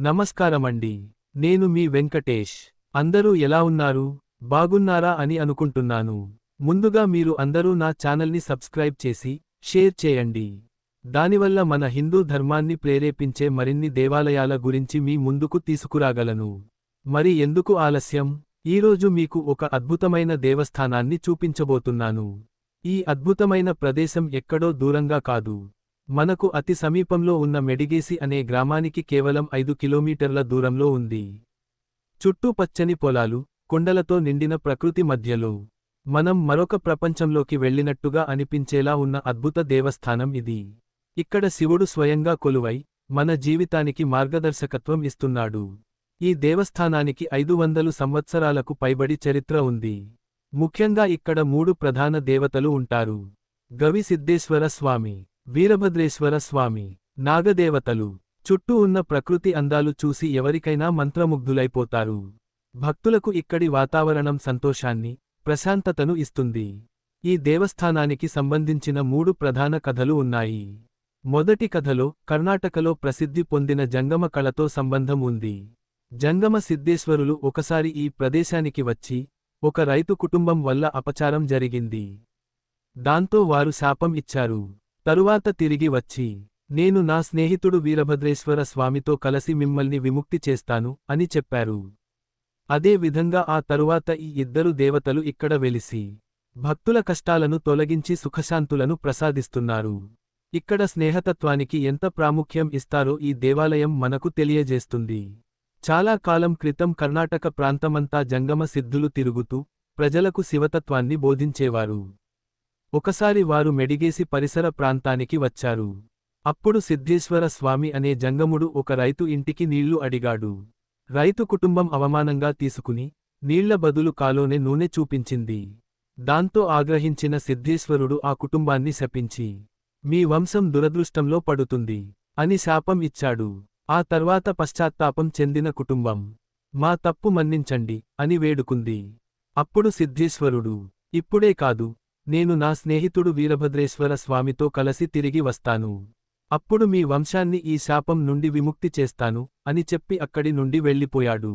నమస్కారమండి. నేను మీ వెంకటేష్. అందరూ ఎలా ఉన్నారు? బాగున్నారా అని అనుకుంటున్నాను. ముందుగా మీరు అందరూ నా ఛానల్ని సబ్స్క్రైబ్ చేసి షేర్ చేయండి. దానివల్ల మన హిందూ ధర్మాన్ని ప్రేరేపించే మరిన్ని దేవాలయాల గురించి మీ ముందుకు తీసుకురాగలను. మరి ఎందుకు ఆలస్యం? ఈరోజు మీకు ఒక అద్భుతమైన దేవస్థానాన్ని చూపించబోతున్నాను. ఈ అద్భుతమైన ప్రదేశం ఎక్కడో దూరంగా కాదు. మనకు అతి సమీపంలో ఉన్న మెడిగేసి అనే గ్రామానికి కేవలం ఐదు కిలోమీటర్ల దూరంలో ఉంది. చుట్టూ పచ్చని పొలాలు కొండలతో నిండిన ప్రకృతి మధ్యలో. మనం మరొక ప్రపంచంలోకి వెళ్ళినట్టుగా అనిపించేలా ఉన్న అద్భుత దేవస్థానం ఇది. ఇక్కడ శివుడు స్వయంగా కొలువై మన జీవితానికి మార్గదర్శకత్వం ఇస్తున్నాడు. ఈ దేవస్థానానికి ఐదు వందలు సంవత్సరాలకు పైబడి చరిత్ర ఉంది. ముఖ్యంగా ఇక్కడ మూడు ప్రధాన దేవతలు ఉంటారు. గవి సిద్ధేశ్వర స్వామి వీరభద్రేశ్వర స్వామి నాగదేవతలు చుట్టూ ఉన్న ప్రకృతి అందాలు చూసి ఎవరికైనా మంత్రముగ్ధులైపోతారు. భక్తులకు ఇక్కడి వాతావరణం సంతోషాన్ని ప్రశాంతతను ఇస్తుంది. ఈ దేవస్థానానికి సంబంధించిన మూడు ప్రధాన కథలు ఉన్నాయి. మొదటి కథలో కర్ణాటకలో ప్రసిద్ధి పొందిన జంగమ కళతో సంబంధం ఉంది. జంగమ సిద్ధేశ్వరులు ఒకసారి ఈ ప్రదేశానికి వచ్చి ఒక రైతు కుటుంబం వల్ల అపచారం జరిగింది. దాంతో వారు శాపం ఇచ్చారు. తరువాత తిరిగి వచ్చి నేను నా స్నేహితుడు వీరభద్రేశ్వర స్వామితో కలసి మిమ్మల్ని విముక్తి చేస్తాను అని చెప్పారు. అదే విధంగా ఆ తరువాత ఈ ఇద్దరు దేవతలు ఇక్కడ వెలిసి భక్తుల కష్టాలను తొలగించి సుఖశాంతులను ప్రసాదిస్తున్నారు. ఇక్కడ స్నేహతత్వానికి ఎంత ప్రాముఖ్యం ఇస్తారో ఈ దేవాలయం మనకు తెలియజేస్తుంది. చాలా కాలం క్రితం కర్ణాటక ప్రాంతమంతా జంగమ సిద్ధులు తిరుగుతూ ప్రజలకు శివతత్వాన్ని బోధించేవారు. ఒకసారి వారు మెడిగేసి పరిసర ప్రాంతానికి వచ్చారు. అప్పుడు సిద్ధేశ్వర స్వామి అనే జంగముడు ఒక రైతు ఇంటికి నీళ్ళు అడిగాడు. రైతు కుటుంబం అవమానంగా తీసుకుని నీళ్ళ బదులు కాలోనే నూనె చూపించింది. దాంతో ఆగ్రహించిన సిద్ధేశ్వరుడు ఆ కుటుంబాన్ని శపించి మీ వంశం దురదృష్టంలో పడుతుంది అని శాపం ఇచ్చాడు. ఆ తర్వాత పశ్చాత్తాపం చెందిన కుటుంబం మా తప్పు మన్నించండి అని వేడుకుంది. అప్పుడు సిద్ధేశ్వరుడు ఇప్పుడే కాదు నేను నా స్నేహితుడు వీరభద్రేశ్వర స్వామితో కలసి తిరిగి వస్తాను. అప్పుడు మీ వంశాన్ని ఈ శాపం నుండి విముక్తి చేస్తాను అని చెప్పి అక్కడి నుండి వెళ్ళిపోయాడు.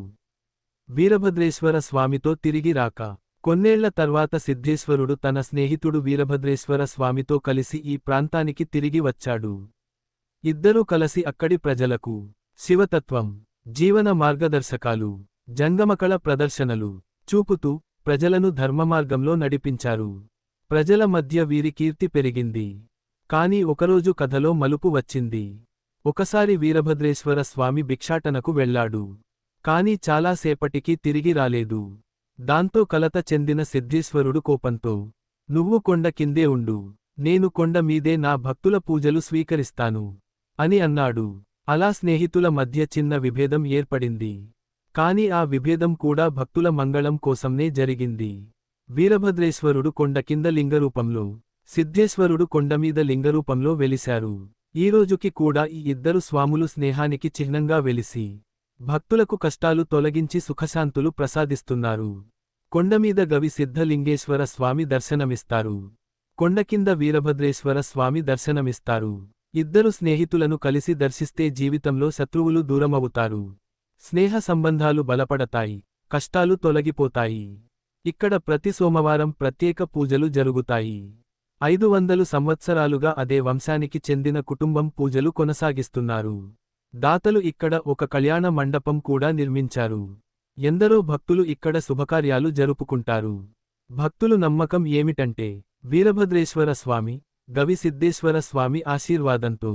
వీరభద్రేశ్వర స్వామితో తిరిగి రాక కొన్నేళ్ళ తర్వాత సిద్ధేశ్వరుడు తన స్నేహితుడు వీరభద్రేశ్వర స్వామితో కలిసి ఈ ప్రాంతానికి తిరిగి వచ్చాడు. ఇద్దరూ కలసి అక్కడి ప్రజలకు శివతత్వం జీవన మార్గదర్శకాలు జంగమకళ ప్రదర్శనలు చూపుతూ ప్రజలను ధర్మమార్గంలో నడిపించారు. ప్రజల మధ్య వీరి కీర్తి పెరిగింది. కాని ఒకరోజు కథలో మలుపు వచ్చింది. ఒకసారి వీరభద్రేశ్వర స్వామి భిక్షాటనకు వెళ్ళాడు కాని చాలాసేపటికి తిరిగి రాలేదు. దాంతో కలత చెందిన సిద్ధేశ్వరుడు కోపంతో నువ్వు కొండ కిందే ఉండు. నేను కొండ మీదే నా భక్తుల పూజలు స్వీకరిస్తాను. అని అన్నాడు. అలా స్నేహితుల మధ్య చిన్న విభేదం ఏర్పడింది. కాని ఆ విభేదం కూడా భక్తుల మంగళం కోసంనే జరిగింది. వీరభద్రేశ్వరుడు కొండ కింద లింగరూపంలో సిద్ధేశ్వరుడు కొండమీద లింగరూపంలో వెలిశారు. ఈరోజుకి కూడా ఈ ఇద్దరు స్వాములు స్నేహానికి చిహ్నంగా వెలిసి భక్తులకు కష్టాలు తొలగించి సుఖశాంతులు ప్రసాదిస్తున్నారు. కొండమీద గవి సిద్ధలింగేశ్వర స్వామి దర్శనమిస్తారు. కొండకింద వీరభద్రేశ్వర స్వామి దర్శనమిస్తారు. ఇద్దరు స్నేహితులను కలిసి దర్శిస్తే జీవితంలో శత్రువులు దూరమవుతారు. స్నేహ సంబంధాలు బలపడతాయి కష్టాలు తొలగిపోతాయి. ఇక్కడ ప్రతి సోమవారం ప్రత్యేక పూజలు జరుగుతాయి. ఐదు వందలు సంవత్సరాలుగా అదే వంశానికి చెందిన కుటుంబం పూజలు కొనసాగిస్తున్నారు. దాతలు ఇక్కడ ఒక కళ్యాణ మండపం కూడా నిర్మించారు. ఎందరో భక్తులు ఇక్కడ శుభకార్యాలు జరుపుకుంటారు. భక్తులు నమ్మకం ఏమిటంటే వీరభద్రేశ్వర స్వామి గవిసిద్ధేశ్వర స్వామి ఆశీర్వాదంతో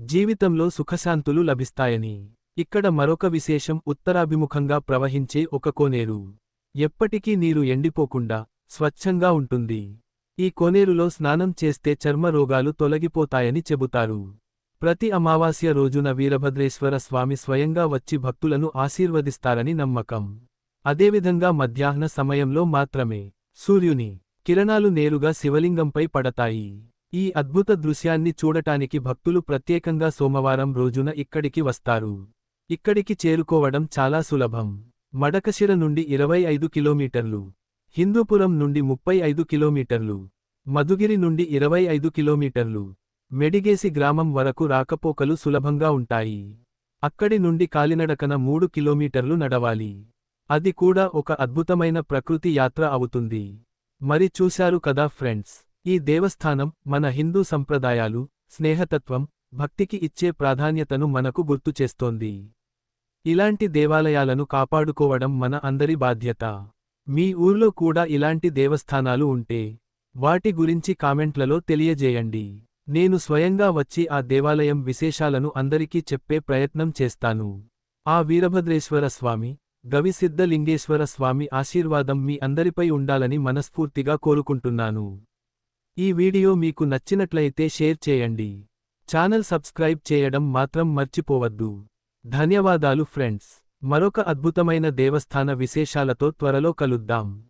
జీవితంలో సుఖశాంతులు లభిస్తాయని. ఇక్కడ మరొక విశేషం ఉత్తరాభిముఖంగా ప్రవహించే ఒక కోనేరు. ఎప్పటికీ నీరు ఎండిపోకుండా స్వచ్ఛంగా ఉంటుంది. ఈ కోనేరులో స్నానం చేస్తే చర్మ రోగాలు తొలగిపోతాయని చెబుతారు. ప్రతి అమావాస్య రోజున వీరభద్రేశ్వర స్వామి స్వయంగా వచ్చి భక్తులను ఆశీర్వదిస్తారని నమ్మకం. అదేవిధంగా మధ్యాహ్న సమయంలో మాత్రమే సూర్యుని కిరణాలు నేరుగా శివలింగంపై పడతాయి. ఈ అద్భుత దృశ్యాన్ని చూడటానికి భక్తులు ప్రత్యేకంగా సోమవారం రోజున ఇక్కడికి వస్తారు. ఇక్కడికి చేరుకోవడం చాలా సులభం. మడకశిర నుండి ఇరవై ఐదు కిలోమీటర్లు హిందూపురం నుండి ముప్పై ఐదు కిలోమీటర్లు మధుగిరి నుండి ఇరవై ఐదు కిలోమీటర్లు మెడిగేసి గ్రామం వరకు రాకపోకలు సులభంగా ఉంటాయి. అక్కడి నుండి కాలినడకన మూడు కిలోమీటర్లు నడవాలి. అది కూడా ఒక అద్భుతమైన ప్రకృతి యాత్ర అవుతుంది. మరి చూశారు కదా ఫ్రెండ్స్ ఈ దేవస్థానం మన హిందూ సంప్రదాయాలు స్నేహతత్వం భక్తికి ఇచ్చే ప్రాధాన్యతను మనకు గుర్తు చేస్తోంది. ఇలాంటి దేవాలయాలను కాపాడుకోవడం మన అందరి బాధ్యత. మీ ఊర్లో కూడా ఇలాంటి దేవస్థానాలు ఉంటే వాటి గురించి కామెంట్లలో తెలియజేయండి. నేను స్వయంగా వచ్చి ఆ దేవాలయం విశేషాలను అందరికీ చెప్పే ప్రయత్నం చేస్తాను. ఆ వీరభద్రేశ్వర స్వామి గవిసిద్ధలింగేశ్వర స్వామి ఆశీర్వాదం మీ అందరిపై ఉండాలని మనస్ఫూర్తిగా కోరుకుంటున్నాను. ఈ వీడియో మీకు నచ్చినట్లయితే షేర్ చేయండి. ఛానల్ సబ్స్క్రైబ్ చేయడం మాత్రం మర్చిపోవద్దు. ధన్యవాదాలు ఫ్రెండ్స్. మరొక అద్భుతమైన దేవస్థాన విశేషాలతో త్వరలో కలుద్దాం.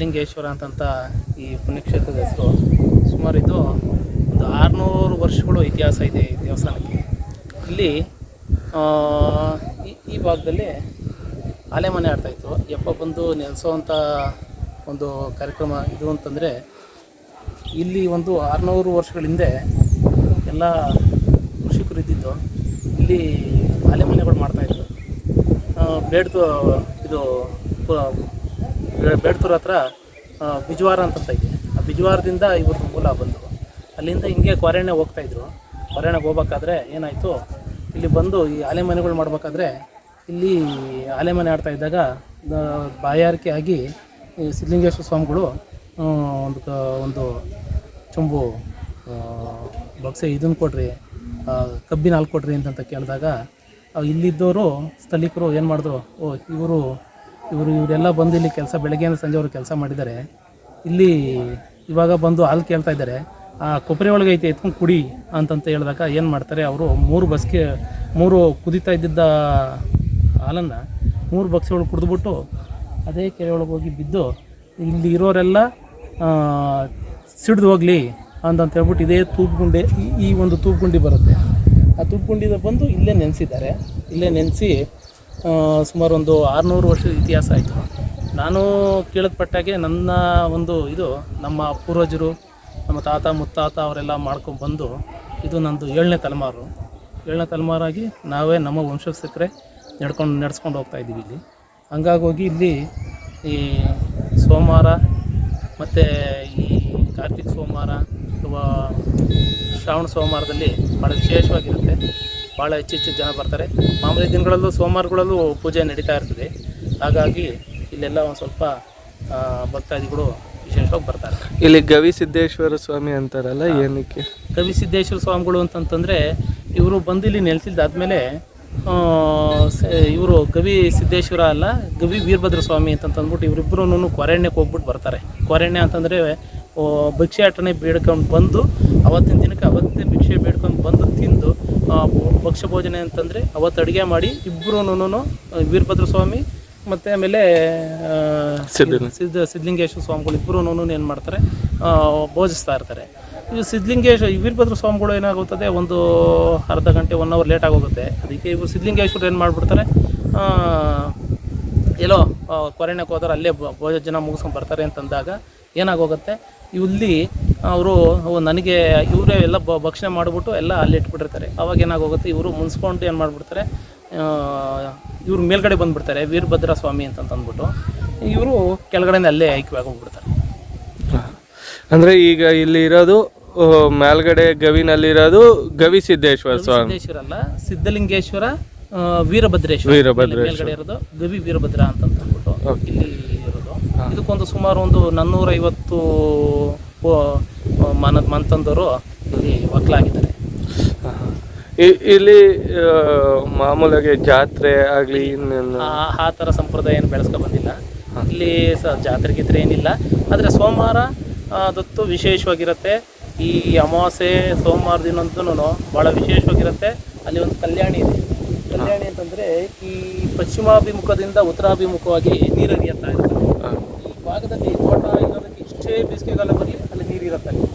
ಸಿದ್ಧಲಿಂಗೇಶ್ವರ ಅಂತಂತ ಈ ಪುಣ್ಯಕ್ಷೇತ್ರದ ಹೆಸರು. ಸುಮಾರು ಇದು ಒಂದು ಆರುನೂರು ವರ್ಷಗಳು ಇತಿಹಾಸ ಇದೆ ಈ ದೇವಸ್ಥಾನಕ್ಕೆ. ಇಲ್ಲಿ ಈ- ಭಾಗದಲ್ಲಿ ಆಲೆಮನೆ ಆಡ್ತಾಯಿತ್ತು ಎಪ್ಪ ಬಂದು ನೆಲೆಸೋವಂಥ ಒಂದು ಕಾರ್ಯಕ್ರಮ ಇದು ಅಂತಂದರೆ, ಇಲ್ಲಿ ಒಂದು ಆರುನೂರು ವರ್ಷಗಳ ಹಿಂದೆ ಎಲ್ಲ ಕೃಷಿಕರು ಇದ್ದಿದ್ದು. ಇಲ್ಲಿ ಆಲೆಮನೆಗಳು ಮಾಡ್ತಾಯಿದ್ರು ಬೇಡ್ತು ಇದು ಬೇಡ್ತೂರ್ ಹತ್ರ ಬಿಜ್ವಾರ ಅಂತಂತ ಇದೆ. ಆ ಬಿಜ್ವಾರದಿಂದ ಇವ್ರದ್ದು ಮೂಲ ಬಂದು. ಅಲ್ಲಿಂದ ಹಿಂಗೆ ಹೋಗ್ತಾ ಹೋಗ್ತಾಯಿದ್ರು ಕ್ವಾರೆಣ್ಣೆಗೆ ಹೋಗ್ಬೇಕಾದ್ರೆ ಏನಾಯಿತು, ಇಲ್ಲಿ ಬಂದು ಈ ಆಲೆ ಮನೆಗಳು ಮಾಡ್ಬೇಕಾದ್ರೆ ಇಲ್ಲಿ ಆಲೆ ಮನೆ ಆಡ್ತಾ ಇದ್ದಾಗ ಬಾಯಾರಿಕೆ ಆಗಿ ಸಿದ್ಧಲಿಂಗೇಶ್ವರ ಸ್ವಾಮಿಗಳು ಒಂದು ಒಂದು ಚುಂಬು ಬಕ್ಸೆ ಇದನ್ನು ಕೊಡ್ರಿ ಕಬ್ಬಿನ ಹಾಲು ಕೊಡ್ರಿ ಅಂತಂತ ಕೇಳಿದಾಗ ಇಲ್ಲಿದ್ದವರು ಸ್ಥಳೀಕರು ಏನು ಮಾಡಿದ್ರು, ಓ, ಇವರು ಇವರು ಇವರೆಲ್ಲ ಬಂದು ಇಲ್ಲಿ ಕೆಲಸ, ಬೆಳಗ್ಗೆಯಿಂದ ಅವರು ಕೆಲಸ ಮಾಡಿದ್ದಾರೆ. ಇಲ್ಲಿ ಇವಾಗ ಬಂದು ಹಾಲು ಕೇಳ್ತಾ ಇದ್ದಾರೆ. ಆ ಕೊಬ್ಬರಿ ಒಳಗೆ ಐತೆ, ಎತ್ಕೊಂಡು ಕುಡಿ ಅಂತಂತ ಹೇಳಿದಾಗ ಏನು ಮಾಡ್ತಾರೆ, ಅವರು ಮೂರು ಬಸ್ಗೆ, ಮೂರು ಕುದಿತಾ ಇದ್ದಿದ್ದ ಹಾಲನ್ನು ಮೂರು ಬಕ್ಸೆಗಳು ಕುಡಿದ್ಬಿಟ್ಟು ಅದೇ ಕೆರೆ ಒಳಗೆ ಹೋಗಿ ಬಿದ್ದು ಇಲ್ಲಿ ಇರೋರೆಲ್ಲ ಸಿಡ್ದು ಹೋಗಲಿ ಅಂತಂತ ಹೇಳ್ಬಿಟ್ಟು ಇದೇ ತೂಪುಗುಂಡಿ ಈ ಒಂದು ತೂಪುಗುಂಡಿ ಬರುತ್ತೆ. ಆ ತೂಪುಗುಂಡಿದ ಬಂದು ಇಲ್ಲೇ ನೆನೆಸಿದ್ದಾರೆ. ಇಲ್ಲೇ ನೆನೆಸಿ ಸುಮಾರು ಒಂದು ಆರುನೂರು ವರ್ಷದ ಇತಿಹಾಸ ಆಯಿತು. ನಾನು ಕೇಳಿದ ಪಟ್ಟಾಗೆ ನನ್ನ ಒಂದು ಇದು, ನಮ್ಮ ಪೂರ್ವಜರು, ನಮ್ಮ ತಾತ, ಮುತ್ತಾತ ಅವರೆಲ್ಲ ಮಾಡ್ಕೊಂಡು ಬಂದು ಇದು ನಂದು ಏಳನೇ ತಲೆಮಾರು. ಏಳನೇ ತಲೆಮಾರಾಗಿ ನಾವೇ ನಮ್ಮ ವಂಶಸ್ಥಕ್ಕೆ ನಡ್ಕೊಂಡು, ನಡೆಸ್ಕೊಂಡು ಹೋಗ್ತಾ ಇದ್ದೀವಿ ಇಲ್ಲಿ. ಹಂಗಾಗೋಗಿ ಇಲ್ಲಿ ಈ ಸೋಮವಾರ ಮತ್ತು ಈ ಕಾರ್ತಿಕ್ ಸೋಮವಾರ ಅಥವಾ ಶ್ರಾವಣ ಸೋಮವಾರದಲ್ಲಿ ಭಾಳ ವಿಶೇಷವಾಗಿರುತ್ತೆ. ಭಾಳ ಹೆಚ್ಚು ಹೆಚ್ಚು ಜನ ಬರ್ತಾರೆ. ಮಾಮೂಲಿ ದಿನಗಳಲ್ಲೂ ಸೋಮವಾರಗಳಲ್ಲೂ ಪೂಜೆ ನಡೀತಾ ಇರ್ತದೆ. ಹಾಗಾಗಿ ಇಲ್ಲೆಲ್ಲ ಒಂದು ಸ್ವಲ್ಪ ಭಕ್ತಾದಿಗಳು ವಿಶೇಷವಾಗಿ ಬರ್ತಾರೆ. ಇಲ್ಲಿ ಗವಿ ಸಿದ್ದೇಶ್ವರ ಸ್ವಾಮಿ ಅಂತಾರಲ್ಲ ಏನಕ್ಕೆ? ಗವಿ ಸಿದ್ದೇಶ್ವರ ಸ್ವಾಮಿಗಳು ಅಂತಂತಂದರೆ ಇವರು ಬಂದು ಇಲ್ಲಿ ನೆಲೆಸಿದ್ದಾದ್ಮೇಲೆ ಇವರು ಗವಿ ಸಿದ್ದೇಶ್ವರ ಅಲ್ಲ ಗವಿ ವೀರಭದ್ರ ಸ್ವಾಮಿ ಅಂತಂತಂದ್ಬಿಟ್ಟು ಇವರಿಬ್ಬರೂ ಕೊರಣ್ಯಕ್ಕೆ ಹೋಗ್ಬಿಟ್ಟು ಬರ್ತಾರೆ. ಕೊರಣ್ಯ ಅಂತಂದರೆ ಭಿಕ್ಷಾಟನೆ ಬೇಡ್ಕೊಂಡು ಬಂದು ಅವತ್ತಿನ ದಿನಕ್ಕೆ ಅವತ್ತೇ ಭಿಕ್ಷೆ ಬೇಡ್ಕೊಂಡು ಬಂದು ತಿಂದು ಭಕ್ಷ್ಯ ಭೋಜನ ಅಂತಂದರೆ ಅವತ್ತು ಅಡುಗೆ ಮಾಡಿ ಇಬ್ಬರೂ ವೀರಭದ್ರ ಸ್ವಾಮಿ ಮತ್ತು ಆಮೇಲೆ. ಸಿದ್ಧ ಸಿದ್ಧಲಿಂಗೇಶ್ವರ ಸ್ವಾಮಿಗಳು ಇಬ್ಬರೂ ಏನು ಮಾಡ್ತಾರೆ ಭೋಜಿಸ್ತಾ ಇರ್ತಾರೆ ಇವು ಸಿದ್ಧಲಿಂಗೇಶ್ವರ ವೀರಭದ್ರ ಸ್ವಾಮಿಗಳು ಏನಾಗುತ್ತದೆ ಒಂದು ಅರ್ಧ ಗಂಟೆ ಒನ್ ಅವರ್ ಲೇಟ್ ಆಗೋಗುತ್ತೆ ಅದಕ್ಕೆ ಇವರು ಸಿದ್ಧಲಿಂಗೇಶ್ವರ ಏನು ಮಾಡಿಬಿಡ್ತಾರೆ ಎಲ್ಲೋ ಕೊರೆಣ್ಯಕ್ಕೆ ಹೋದ್ರೆ ಅಲ್ಲೇ ಭೋಜನ ಮುಗಿಸ್ಕೊಂಡು ಬರ್ತಾರೆ ಅಂತಂದಾಗ ಏನಾಗೋಗುತ್ತೆ ಇಲ್ಲಿ ಅವರು ನನಗೆ ಇವರೇ ಎಲ್ಲ ಭಕ್ಷಣೆ ಮಾಡಿಬಿಟ್ಟು ಎಲ್ಲ ಅಲ್ಲಿ ಇಟ್ಬಿಟ್ಟಿರ್ತಾರೆ. ಅವಾಗ ಏನಾಗೋಗುತ್ತೆ ಇವರು ಮುನ್ಸ್ಕೊಂಡು ಏನು ಮಾಡಿಬಿಡ್ತಾರೆ ಇವ್ರು ಮೇಲ್ಗಡೆ ಬಂದುಬಿಡ್ತಾರೆ ವೀರಭದ್ರ ಸ್ವಾಮಿ ಅಂತ ಅಂದ್ಬಿಟ್ಟು ಇವರು ಕೆಳಗಡೆಯಿಂದ ಅಲ್ಲೇ ಐಕ್ಯವಾಗಿ ಹೋಗ್ಬಿಡ್ತಾರೆ. ಅಂದರೆ ಈಗ ಇಲ್ಲಿ ಇರೋದು ಮೇಲ್ಗಡೆ ಗವಿನಲ್ಲಿರೋದು ಗವಿ ಸಿದ್ದೇಶ್ವರ ಸ್ವಾಮಿ. ಸಿದ್ದೇಶ್ವರ ಅಲ್ಲ ಸಿದ್ಧಲಿಂಗೇಶ್ವರ ವೀರಭದ್ರೇಶ್ವರ. ವೀರಭದ್ರ ಮೇಲ್ಗಡೆ ಇರೋದು ಗವಿ ವೀರಭದ್ರ ಅಂತ ಅಂದ್ಬಿಟ್ಟು ಇಲ್ಲಿ ಇರೋದು. ಇದಕ್ಕೊಂದು ಸುಮಾರು ಒಂದು ನಾನ್ನೂರೈವತ್ತು ಮನ ಮಂತಂದವರು ಇಲ್ಲಿ ಒಕ್ಕಲಾಗಿದ್ದಾರೆ. ಇಲ್ಲಿ ಮಾಮೂಲಾಗಿ ಜಾತ್ರೆ ಆಗಲಿ ಆ ಥರ ಸಂಪ್ರದಾಯ ಏನು ಬೆಳೆಸ್ಕೊ ಬಂದಿಲ್ಲ. ಇಲ್ಲಿ ಸ ಜಾತ್ರೆ ಗೀತ್ರೆ ಏನಿಲ್ಲ. ಆದರೆ ಸೋಮವಾರ ಅದೊತ್ತು ವಿಶೇಷವಾಗಿರುತ್ತೆ. ಈ ಅಮಾವಾಸ್ಯೆ ಸೋಮವಾರ ದಿನಂತೂ ಭಾಳ ವಿಶೇಷವಾಗಿರುತ್ತೆ. ಅಲ್ಲಿ ಒಂದು ಕಲ್ಯಾಣಿ ಇದೆ. ಕಲ್ಯಾಣಿ ಅಂತಂದರೆ ಈ ಪಶ್ಚಿಮಾಭಿಮುಖದಿಂದ ಉತ್ತರಾಭಿಮುಖವಾಗಿ ನೀರು ಹರಿಯುತ್ತಾ ಇರುತ್ತೆ. ಈ ಭಾಗದಲ್ಲಿ ತೋಟ ಇರೋದಕ್ಕೆ ಇಷ್ಟೇ ಬೇಸಿಗೆಗಾಲ ಬರಲಿ ಅಲ್ಲಿ ನೀರಿರುತ್ತೆ ಅಲ್ಲಿ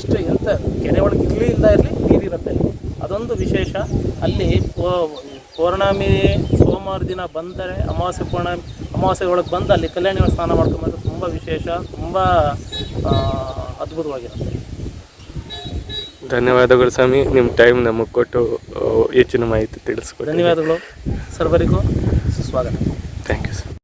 ಎಷ್ಟು ಎಂಥ ಕೆರೆ ಒಳಗೆ ಇರಲಿ ಇಲ್ಲ ಇರಲಿ ನೀರಿರುತ್ತೆ ಅಲ್ಲಿ. ಅದೊಂದು ವಿಶೇಷ. ಅಲ್ಲಿ ಪೌರ್ಣಮಿ ಸೋಮವಾರ ದಿನ ಬಂದರೆ ಅಮಾವಾಸ್ಯೆ ಪೌರ್ಣಮಿ ಅಮಾವಾಸ್ಯೆ ಒಳಗೆ ಬಂದು ಅಲ್ಲಿ ಕಲ್ಯಾಣಿ ಸ್ನಾನ ಮಾಡ್ಕೊಂಬಂದ್ರೆ ತುಂಬ ವಿಶೇಷ ತುಂಬ ಅದ್ಭುತವಾಗಿರುತ್ತೆ. ಧನ್ಯವಾದಗಳು ಸ್ವಾಮಿ. ನಿಮ್ಮ ಟೈಮ್ ನಮಗೆ ಕೊಟ್ಟು ಹೆಚ್ಚಿನ ಮಾಹಿತಿ ತಿಳಿಸ್ಕೊಡಿ ಧನ್ಯವಾದಗಳು. ಸರ್ವರಿಗೂ ಸುಸ್ವಾಗತ. Thank you sir